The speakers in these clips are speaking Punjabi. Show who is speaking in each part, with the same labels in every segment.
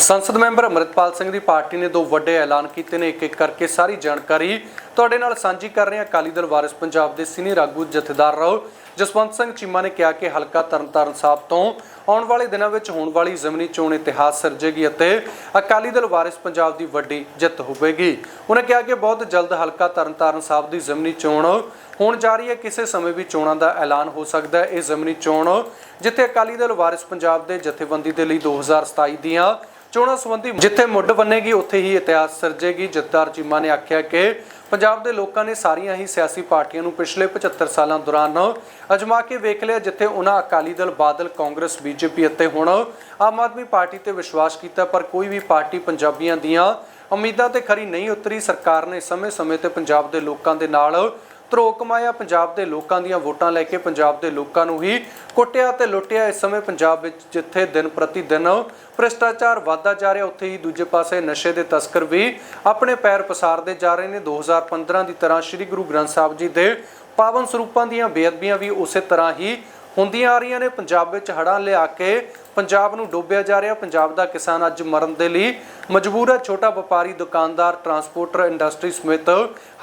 Speaker 1: ਸੰਸਦ ਮੈਂਬਰ ਅਮਰਿਤਪਾਲ ਸਿੰਘ ਦੀ ਪਾਰਟੀ ਨੇ ਦੋ ਵੱਡੇ ਐਲਾਨ ਕੀਤੇ ਨੇ ਇੱਕ ਇੱਕ ਕਰਕੇ ਸਾਰੀ ਜਾਣਕਾਰੀ ਤੁਹਾਡੇ ਨਾਲ ਸਾਂਝੀ ਕਰ ਰਹੇ ਹਾਂ। ਅਕਾਲੀ ਦਲ ਵਾਰਿਸ ਪੰਜਾਬ ਦੇ ਸੀਨੀਅਰ ਆਗੂ ਜਥੇਦਾਰ ਰਹੋ। ਜਸਵੰਤ ਸਿੰਘ ਚੀਮਾ ਨੇ ਕਿਹਾ ਕਿ ਹਲਕਾ ਤਰਨਤਾਰਨ ਸਾਹਿਬ ਤੋਂ ਆਉਣ ਵਾਲੇ ਦਿਨਾਂ ਵਿੱਚ ਹੋਣ ਵਾਲੀ ਜ਼ਮਨੀ ਚੋਣ ਇਤਿਹਾਸ ਸਿਰਜੇਗੀ ਅਤੇ ਅਕਾਲੀ ਦਲ ਵਾਰਿਸ ਪੰਜਾਬ ਦੀ ਵੱਡੀ ਜਿੱਤ ਹੋਵੇਗੀ। ਉਹਨੇ ਕਿਹਾ ਕਿ ਬਹੁਤ ਜਲਦ ਹਲਕਾ ਤਰਨਤਾਰਨ ਸਾਹਿਬ ਦੀ ਜ਼ਮਨੀ ਚੋਣ ਹੋਣ ਜਾ ਰਹੀ ਹੈ। ਕਿਸੇ ਸਮੇਂ ਵੀ ਚੋਣਾਂ ਦਾ ਐਲਾਨ ਹੋ ਸਕਦਾ ਹੈ। ਇਹ ਜ਼ਮਨੀ ਚੋਣ ਜਿੱਥੇ ਅਕਾਲੀ ਦਲ ਵਾਰਿਸ ਪੰਜਾਬ ਦੇ ਜਥੇਬੰਦੀ ਦੇ ਲਈ 2027 ਦੀਆਂ ਚੋਣਾਂ ਸੰਬੰਧੀ ਜਿੱਥੇ ਮੁੱਢ ਬੰਨੇਗੀ, ਉੱਥੇ ਹੀ ਇਤਿਹਾਸ ਸਿਰਜੇਗੀ। ਜੱਦਾਰ ਚੀਮਾ ਨੇ ਆਖਿਆ ਕਿ ਪੰਜਾਬ ਦੇ ਲੋਕਾਂ ਨੇ ਸਾਰੀਆਂ ਹੀ ਸਿਆਸੀ ਪਾਰਟੀਆਂ ਨੂੰ ਪਿਛਲੇ 75 ਸਾਲਾਂ ਦੌਰਾਨ ਅਜਮਾ ਕੇ ਵੇਖ ਲਿਆ, ਜਿੱਥੇ ਉਹਨਾਂ ਅਕਾਲੀ ਦਲ, ਬਾਦਲ, ਕਾਂਗਰਸ, ਬੀਜੇਪੀ ਅਤੇ ਹੁਣ ਆਮ ਆਦਮੀ ਪਾਰਟੀ ਤੇ ਵਿਸ਼ਵਾਸ ਕੀਤਾ, ਪਰ ਕੋਈ ਵੀ ਪਾਰਟੀ ਪੰਜਾਬੀਆਂ ਦੀਆਂ ਉਮੀਦਾਂ ਤੇ ਖਰੀ ਨਹੀਂ ਉਤਰੀ। ਸਰਕਾਰ ਨੇ ਸਮੇਂ-ਸਮੇਂ ਤੇ ਪੰਜਾਬ ਦੇ ਲੋਕਾਂ ਦੇ ਨਾਲ ਧਰੋ ਕਮਾਇਆ ਪੰਜਾਬ ਦੇ ਲੋਕਾਂ ਦੀਆਂ ਵੋਟਾਂ ਲੈ ਕੇ ਪੰਜਾਬ ਦੇ ਲੋਕਾਂ ਨੂੰ ਹੀ ਕੁੱਟਿਆ ਤੇ ਲੁੱਟਿਆ। ਇਸ ਸਮੇਂ ਪੰਜਾਬ ਵਿੱਚ ਜਿੱਥੇ ਦਿਨ ਪ੍ਰਤੀ ਦਿਨ ਭ੍ਰਿਸ਼ਟਾਚਾਰ ਵਧਦਾ ਜਾ ਰਿਹਾ, ਉੱਥੇ ਹੀ ਦੂਜੇ ਪਾਸੇ ਨਸ਼ੇ ਦੇ ਤਸਕਰ ਵੀ ਆਪਣੇ ਪੈਰ ਪਸਾਰਦੇ ਜਾ ਰਹੇ ਨੇ। 2015 ਦੀ ਤਰ੍ਹਾਂ ਸ੍ਰੀ ਗੁਰੂ ਗ੍ਰੰਥ ਸਾਹਿਬ ਜੀ ਦੇ ਪਾਵਨ ਸਰੂਪਾਂ ਦੀਆਂ ਬੇਅਦਬੀਆਂ ਵੀ ਉਸੇ ਤਰ੍ਹਾਂ ਹੀ ਹੁੰਦੀਆਂ ਆ ਰਹੀਆਂ ਨੇ। ਪੰਜਾਬ ਵਿੱਚ ਹੜ੍ਹਾਂ ਲਿਆ ਕੇ ਪੰਜਾਬ ਨੂੰ ਡੋਬਿਆ ਜਾ ਰਿਹਾ। ਪੰਜਾਬ ਦਾ ਕਿਸਾਨ ਅੱਜ ਮਰਨ ਦੇ ਲਈ ਮਜਬੂਰ ਹੈ। ਛੋਟਾ ਵਪਾਰੀ, ਦੁਕਾਨਦਾਰ ਟਰਾਂਸਪੋਰਟਰ ਇੰਡਸਟਰੀ ਸਮੇਤ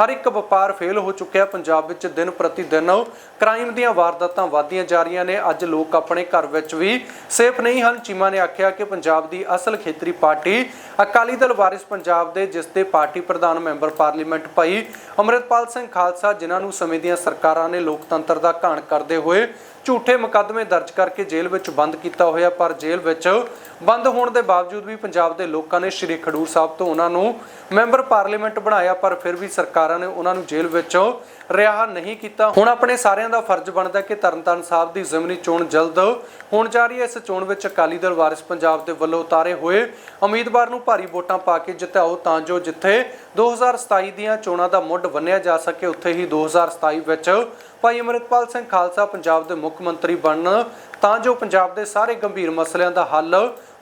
Speaker 1: ਹਰ ਇੱਕ ਵਪਾਰ ਫੇਲ ਹੋ ਚੁੱਕਿਆ ਪੰਜਾਬ ਵਿੱਚ ਦਿਨ ਪ੍ਰਤੀ ਦਿਨ ਕ੍ਰਾਈਮ ਦੀਆਂ ਵਾਰਦਾਤਾਂ ਵਧਦੀਆਂ ਜਾ ਰਹੀਆਂ ਨੇ। ਅੱਜ ਲੋਕ ਆਪਣੇ ਘਰ ਵਿੱਚ ਵੀ ਸੇਫ ਨਹੀਂ ਹਨ। ਚੀਮਾ ਨੇ ਆਖਿਆ ਕਿ ਪੰਜਾਬ ਦੀ ਅਸਲ ਖੇਤਰੀ ਪਾਰਟੀ ਅਕਾਲੀ ਦਲ ਵਾਰਿਸ ਪੰਜਾਬ ਦੇ, ਜਿਸ ਦੇ ਪਾਰਟੀ ਪ੍ਰਧਾਨ ਮੈਂਬਰ ਪਾਰਲੀਮੈਂਟ ਭਾਈ ਅਮਰਿਤਪਾਲ ਸਿੰਘ ਖਾਲਸਾ, ਜਿਨ੍ਹਾਂ ਨੂੰ ਸਮੇਂ ਦੀਆਂ ਸਰਕਾਰਾਂ ਨੇ ਲੋਕਤੰਤਰ ਦਾ ਘਾਣ ਕਰਦੇ ਹੋਏ ਝੂਠੇ ਮੁਕੱਦਮੇ ਦਰਜ ਕਰਕੇ ਜੇਲ੍ਹ ਵਿੱਚ ਬੰਦ ਕੀਤਾ ਹੋਇਆ, ਪਰ ਜੇਲ੍ਹ ਵਿੱਚ ਬੰਦ ਹੋਣ ਦੇ ਬਾਵਜੂਦ ਵੀ ਪੰਜਾਬ ਦੇ ਲੋਕਾਂ ਨੇ ਸ਼੍ਰੀ ਖਡੂਰ ਸਾਹਿਬ ਤੋਂ ਉਹਨਾਂ ਨੂੰ ਮੈਂਬਰ ਪਾਰਲੀਮੈਂਟ ਬਣਾਇਆ, ਪਰ ਫਿਰ ਵੀ ਸਰਕਾਰਾਂ ਨੇ ਉਹਨਾਂ ਨੂੰ ਜੇਲ੍ਹ ਵਿੱਚੋਂ ਰਿਹਾ ਨਹੀਂ ਕੀਤਾ। ਹੁਣ ਆਪਣੇ ਸਾਰਿਆਂ ਦਾ ਫਰਜ਼ ਬਣਦਾ ਕਿ ਤਰਨਤਾਰਨ ਸਾਹਿਬ ਦੀ ਜ਼ਮਨੀ ਚੋਣ ਜਲਦ ਹੋਣ ਜਾ ਰਹੀ ਹੈ। ਇਸ ਚੋਣ ਵਿੱਚ ਅਕਾਲੀ ਦਲ ਵਾਰਿਸ ਪੰਜਾਬ ਦੇ ਵੱਲੋਂ ਉਤਾਰੇ ਹੋਏ ਉਮੀਦਵਾਰ ਨੂੰ ਭਾਰੀ ਵੋਟਾਂ ਪਾ ਕੇ ਜਿਤਾਓ, ਤਾਂ ਜੋ ਜਿੱਥੇ 2027 ਦੀਆਂ ਚੋਣਾਂ ਦਾ ਮੁੱਢ ਬੰਨਿਆ ਜਾ ਸਕੇ, ਉੱਥੇ ਹੀ 2027 ਵਿੱਚ ਭਾਈ ਅਮਰਿਤਪਾਲ ਸਿੰਘ ਖਾਲਸਾ ਪੰਜਾਬ ਦੇ ਮੁੱਖ ਮੰਤਰੀ ਬਣਨ, ਤਾਂ ਜੋ ਪੰਜਾਬ ਦੇ ਸਾਰੇ ਗੰਭੀਰ ਮਸਲਿਆਂ ਦਾ ਹੱਲ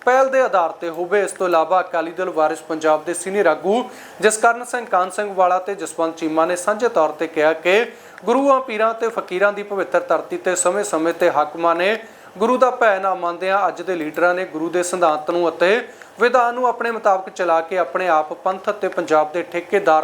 Speaker 1: ਪਹਿਲ ਦੇ ਆਧਾਰ ਤੇ ਹੋਵੇ। ਇਸ ਤੋਂ ਇਲਾਵਾ ਅਕਾਲੀ ਦਲ ਵਾਰਿਸ ਪੰਜਾਬ ਦੇ ਸੀਨੀਅਰ ਆਗੂ ਜਸਕਰਨ ਸਿੰਘ ਕਾਨ ਸਿੰਘ ਵਾਲਾ ਤੇ ਜਸਵੰਤ ਚੀਮਾ ਨੇ ਸਾਂਝੇ ਤੌਰ ਤੇ ਕਿਹਾ ਕਿ ਗੁਰੂਆਂ, ਪੀਰਾਂ ਤੇ ਫਕੀਰਾਂ ਦੀ ਪਵਿੱਤਰ ਧਰਤੀ ਤੇ ਸਮੇਂ-ਸਮੇਂ ਤੇ ਹਾਕਮਾਂ ਨੇ ਗੁਰੂ ਦਾ ਭੈ ਨਾ ਮੰਨਦਿਆਂ ਅੱਜ ਦੇ ਲੀਡਰਾਂ ਨੇ ਗੁਰੂ ਦੇ ਸਿਧਾਂਤ ਨੂੰ ਅਤੇ ਵਿਧਾਨ ਨੂੰ ਆਪਣੇ ਮੁਤਾਬਕ ਚਲਾ ਕੇ ਆਪਣੇ ਆਪ ਪੰਥ ਅਤੇ ਪੰਜਾਬ ਦੇ ਠੇਕੇਦਾਰ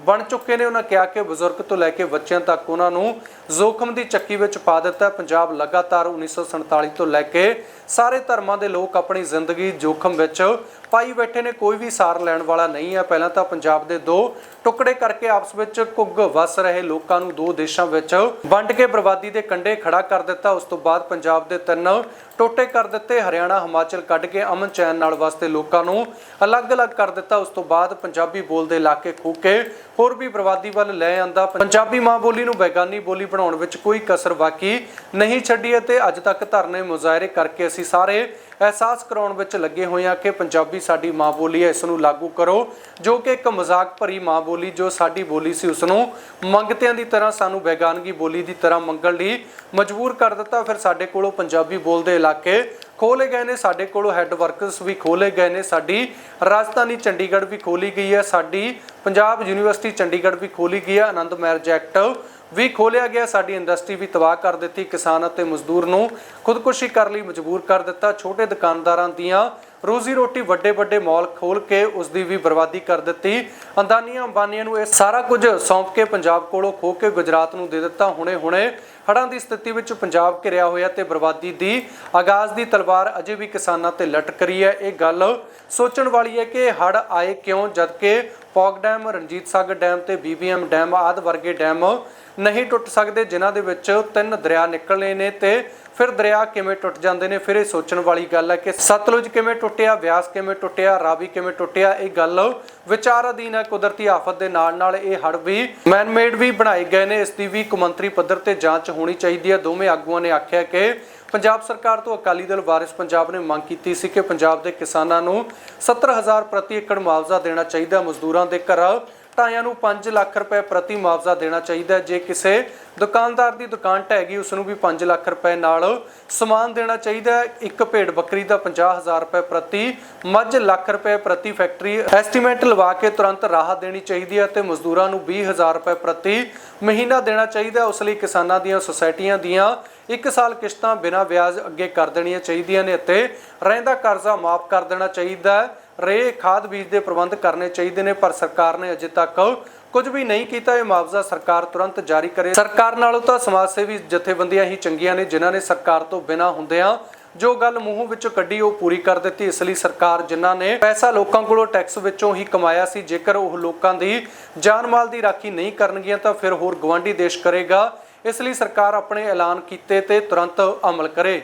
Speaker 1: ਬਣ ਚੁੱਕੇ ਨੇ। ਉਹਨਾਂ ਕਿਹਾ ਕਿ ਬਜ਼ੁਰਗ ਤੋਂ ਲੈ ਕੇ ਬੱਚਿਆਂ ਤੱਕ ਉਹਨਾਂ ਨੂੰ ਜ਼ੋਖਮ ਦੀ ਚੱਕੀ ਵਿੱਚ ਪਾ ਦਿੱਤਾ ਪੰਜਾਬ ਲਗਾਤਾਰ 1947 ਤੋਂ ਲੈ ਕੇ ਸਾਰੇ ਧਰਮਾਂ ਦੇ ਲੋਕ ਆਪਣੀ ਜ਼ਿੰਦਗੀ ਜੋਖਮ ਵਿੱਚ ਪਾਈ ਬੈਠੇ ਨੇ। ਕੋਈ ਵੀ ਸਾਰ ਲੈਣ ਵਾਲਾ ਨਹੀਂ ਹੈ। ਪਹਿਲਾਂ ਤਾਂ ਪੰਜਾਬ ਦੇ ਦੋ ਟੁਕੜੇ ਕਰਕੇ ਆਪਸ ਵਿੱਚ ਘੁੱਗ ਵਸ ਰਹੇ ਲੋਕਾਂ ਨੂੰ ਦੋ ਦੇਸ਼ਾਂ ਵਿੱਚ ਵੰਡ ਕੇ ਬਰਬਾਦੀ ਦੇ ਕੰਢੇ ਖੜਾ ਕਰ ਦਿੱਤਾ। ਉਸ ਤੋਂ ਬਾਅਦ ਪੰਜਾਬ ਦੇ ਤਿੰਨ ਟੋਟੇ ਕਰ ਦਿੱਤੇ। ਹਰਿਆਣਾ, ਹਿਮਾਚਲ ਕੱਢ ਕੇ ਅਮਨ ਚੈਨ ਨਾਲ ਵਸਦੇ ਲੋਕਾਂ ਨੂੰ ਅਲੱਗ-ਅਲੱਗ ਕਰ ਦਿੱਤਾ। ਉਸ ਤੋਂ ਬਾਅਦ ਪੰਜਾਬੀ ਬੋਲਦੇ ਇਲਾਕੇ ਖੋ ਕੇ ਹੋਰ ਵੀ ਬਰਬਾਦੀ ਵੱਲ ਲੈ ਆਂਦਾ ਪੰਜਾਬੀ ਮਾਂ ਬੋਲੀ ਨੂੰ ਬੈਗਾਨੀ ਬੋਲੀ ਬਣਾਉਣ ਵਿੱਚ ਕੋਈ ਕਸਰ ਬਾਕੀ ਨਹੀਂ ਛੱਡੀ ਅਤੇ ਅੱਜ ਤੱਕ ਧਰਨੇ ਮੁਜ਼ਾਹਰੇ ਕਰਕੇ ਅਸੀਂ ਸਾਰੇ ਅਹਿਸਾਸ ਕਰਾਉਣ ਵਿੱਚ ਲੱਗੇ ਹੋਏ ਹਾਂ ਕਿ ਪੰਜਾਬੀ ਸਾਡੀ ਮਾਂ ਬੋਲੀ ਹੈ, ਇਸ ਨੂੰ ਲਾਗੂ ਕਰੋ, ਜੋ ਕਿ ਇੱਕ ਮਜ਼ਾਕ ਭਰੀ ਮਾਂ ਬੋਲੀ, ਜੋ ਸਾਡੀ ਬੋਲੀ ਸੀ ਉਸ ਨੂੰ ਮੰਗਤਿਆਂ ਦੀ ਤਰ੍ਹਾਂ ਸਾਨੂੰ ਬੇਗਾਨਗੀ ਬੋਲੀ ਦੀ ਤਰ੍ਹਾਂ ਮੰਗਣ ਲਈ ਮਜਬੂਰ ਕਰ ਦਿੱਤਾ। ਫਿਰ ਸਾਡੇ ਕੋਲੋਂ ਪੰਜਾਬੀ ਬੋਲਦੇ ਇਲਾਕੇ ਖੋਲੇ ਗਏ ਨੇ, ਸਾਡੇ ਕੋਲੋਂ ਹੈੱਡ ਵਰਕਰਸ ਵੀ ਖੋਲੇ ਗਏ ਨੇ, ਸਾਡੀ ਰਾਜਧਾਨੀ ਚੰਡੀਗੜ੍ਹ ਵੀ ਖੋਲੀ ਗਈ ਹੈ, ਸਾਡੀ ਪੰਜਾਬ ਯੂਨੀਵਰਸਿਟੀ ਚੰਡੀਗੜ੍ਹ ਵੀ ਖੋਲੀ ਗਈ ਹੈ, ਆਨੰਦ ਮੈਰਿਜ ਐਕਟ ਵੀ ਖੋਲਿਆ ਗਿਆ, ਸਾਡੀ ਇੰਡਸਟਰੀ ਵੀ ਤਬਾਹ ਕਰ ਦਿੱਤੀ, ਕਿਸਾਨ ਅਤੇ ਮਜ਼ਦੂਰ ਨੂੰ ਖੁਦਕੁਸ਼ੀ ਕਰਨ ਲਈ, ਮਜਬੂਰ ਕਰ ਦਿੱਤਾ, ਛੋਟੇ ਦੁਕਾਨਦਾਰਾਂ ਦੀਆਂ ਰੋਜ਼ੀ ਰੋਟੀ ਵੱਡੇ ਵੱਡੇ ਮਾਲ ਖੋਲ ਕੇ ਉਸ ਦੀ ਵੀ ਬਰਬਾਦੀ ਕਰ ਦਿੱਤੀ। ਅੰਦਾਨੀਆਂ ਅੰਬਾਨੀਆਂ ਨੂੰ ਇਹ ਸਾਰਾ ਕੁਝ ਸੌਂਪ ਕੇ ਪੰਜਾਬ ਕੋਲੋਂ ਖੋ ਕੇ ਗੁਜਰਾਤ ਨੂੰ ਦੇ ਦਿੱਤਾ ਹੁਣੇ ਹੁਣੇ ਹੜ੍ਹਾਂ ਦੀ ਸਥਿਤੀ ਵਿੱਚ ਪੰਜਾਬ ਘਿਰਿਆ ਹੋਇਆ ਤੇ ਬਰਬਾਦੀ ਦੀ ਆਗਾਜ਼ ਦੀ ਤਲਵਾਰ ਅਜੇ ਵੀ ਕਿਸਾਨਾਂ ਤੇ ਲਟਕ ਰਹੀ ਹੈ। ਇਹ ਗੱਲ ਸੋਚਣ ਵਾਲੀ ਹੈ ਕਿ ਹੜ੍ਹ ਆਏ ਕਿਉਂ, ਜਦਕਿ ਪੌਗ ਡੈਮ, ਰਣਜੀਤ ਸਾਗਰ ਡੈਮ ਤੇ ਬੀਬੀਐਮ ਡੈਮ ਆਦ ਵਰਗੇ ਡੈਮ ਨਹੀਂ ਟੁੱਟ ਸਕਦੇ, ਜਿਨ੍ਹਾਂ ਦੇ ਵਿੱਚ ਤਿੰਨ ਦਰਿਆ ਨਿਕਲਣੇ ਨੇ ਤੇ ਫਿਰ ਦਰਿਆ ਕਿਵੇਂ ਟੁੱਟ ਜਾਂਦੇ ਨੇ, ਫਿਰ ਇਹ ਸੋਚਣ ਵਾਲੀ ਗੱਲ ਹੈ ਕਿ ਸਤਲੁਜ ਕਿਵੇਂ ਟੁੱਟਿਆ ਵਿਆਸ ਕਿਵੇਂ ਟੁੱਟਿਆ, ਰਾਵੀ ਕਿਵੇਂ ਟੁੱਟਿਆ, ਇਹ ਗੱਲ ਵਿਚਾਰ ਅਧੀਨ ਹੈ। ਕੁਦਰਤੀ ਆਫਤ ਦੇ ਨਾਲ ਨਾਲ ਇਹ ਹੜ ਵੀ ਮੈਨਮੇਡ ਵੀ ਬਣਾਏ ਗਏ ਨੇ। ਇਸ ਦੀ ਵੀ ਕੌਮਾਂਤਰੀ ਪੱਧਰ ਤੇ ਜਾਂਚ ਹੋਣੀ ਚਾਹੀਦੀ ਹੈ। ਦੋਵੇਂ ਆਗੂਆਂ ਨੇ ਆਖਿਆ ਕਿ ਪੰਜਾਬ ਸਰਕਾਰ ਤੋਂ ਅਕਾਲੀ ਦਲ ਵਾਰਿਸ ਪੰਜਾਬ ਨੇ ਮੰਗ ਕੀਤੀ ਸੀ ਕਿ ਪੰਜਾਬ ਦੇ ਕਿਸਾਨਾਂ ਨੂੰ 70000 ਪ੍ਰਤੀ ਏਕੜ ਮੁਆਵਜ਼ਾ ਦੇਣਾ ਚਾਹੀਦਾ। ਮਜ਼ਦੂਰਾਂ ਦੇ ਘਰ ਢਾਇਆਂ ਨੂੰ 5 ਲੱਖ ਰੁਪਏ ਪ੍ਰਤੀ ਮੁਆਵਜ਼ਾ ਦੇਣਾ ਚਾਹੀਦਾ ਹੈ। ਜੇ ਕਿਸੇ ਦੁਕਾਨਦਾਰ ਦੀ ਦੁਕਾਨ ਢਹਿ ਗਈ, ਉਸ ਨੂੰ ਵੀ 5 ਲੱਖ ਰੁਪਏ ਨਾਲ ਸਮਾਨ ਦੇਣਾ ਚਾਹੀਦਾ ਹੈ। ਇੱਕ ਭੇਡ ਬੱਕਰੀ ਦਾ 50000 ਰੁਪਏ ਪ੍ਰਤੀ, ਮੱਝ ਲੱਖ ਰੁਪਏ ਪ੍ਰਤੀ ਫੈਕਟਰੀ ਐਸਟੀਮੇਟ ਲਵਾ ਕੇ ਤੁਰੰਤ ਰਾਹਤ ਦੇਣੀ ਚਾਹੀਦੀ ਹੈ ਤੇ ਮਜ਼ਦੂਰਾਂ ਨੂੰ 20000 ਰੁਪਏ ਪ੍ਰਤੀ ਮਹੀਨਾ ਦੇਣਾ ਚਾਹੀਦਾ ਉਸ ਲਈ ਕਿਸਾਨਾਂ ਦੀਆਂ ਸੁਸਾਇਟੀਆਂ ਦੀਆਂ ਇੱਕ ਸਾਲ ਕਿਸ਼ਤਾਂ ਬਿਨਾਂ ਵਿਆਜ ਅੱਗੇ ਕਰ ਦੇਣੀਆਂ ਚਾਹੀਦੀਆਂ ਨੇ ਅਤੇ ਰਹਿੰਦਾ ਕਰਜ਼ਾ ਮਾਫ ਕਰ ਦੇਣਾ ਚਾਹੀਦਾ ਹੈ ਰੇ ਖਾਦ ਬੀਜ ਦੇ ਪ੍ਰਬੰਧ ਕਰਨੇ ਚਾਹੀਦੇ ਨੇ, ਪਰ ਸਰਕਾਰ ਨੇ ਅਜੇ ਤੱਕ ਕੁਝ ਵੀ ਨਹੀਂ ਕੀਤਾ। ਇਹ ਮੁਆਵਜ਼ਾ ਸਰਕਾਰ ਤੁਰੰਤ ਜਾਰੀ ਕਰੇ। ਸਰਕਾਰ ਨਾਲੋਂ ਤਾਂ ਸਮਾਜ ਸੇਵੀ ਜਥੇਬੰਦੀਆਂ ਹੀ ਚੰਗੀਆਂ ਨੇ, ਜਿਨ੍ਹਾਂ ਨੇ ਸਰਕਾਰ ਤੋਂ ਬਿਨਾਂ ਹੁੰਦਿਆਂ ਜੋ ਗੱਲ ਮੂੰਹ ਵਿੱਚੋਂ ਕੱਢੀ, ਉਹ ਪੂਰੀ ਕਰ ਦਿੱਤੀ। ਇਸ ਲਈ ਸਰਕਾਰ ਜਿਨ੍ਹਾਂ ਨੇ ਪੈਸਾ ਲੋਕਾਂ ਕੋਲੋਂ ਟੈਕਸ ਵਿੱਚੋਂ ਹੀ ਕਮਾਇਆ ਸੀ, ਜੇਕਰ ਉਹ ਲੋਕਾਂ ਦੀ ਜਾਨ ਮਾਲ ਦੀ ਰਾਖੀ ਨਹੀਂ ਕਰਨਗੀਆਂ, ਤਾਂ ਫਿਰ ਹੋਰ ਗਵਾਂਢੀ ਦੇਸ਼ ਕਰੇਗਾ। ਇਸ ਲਈ ਸਰਕਾਰ ਆਪਣੇ ਐਲਾਨ ਕੀਤੇ ਤੇ ਤੁਰੰਤ ਅਮਲ ਕਰੇ।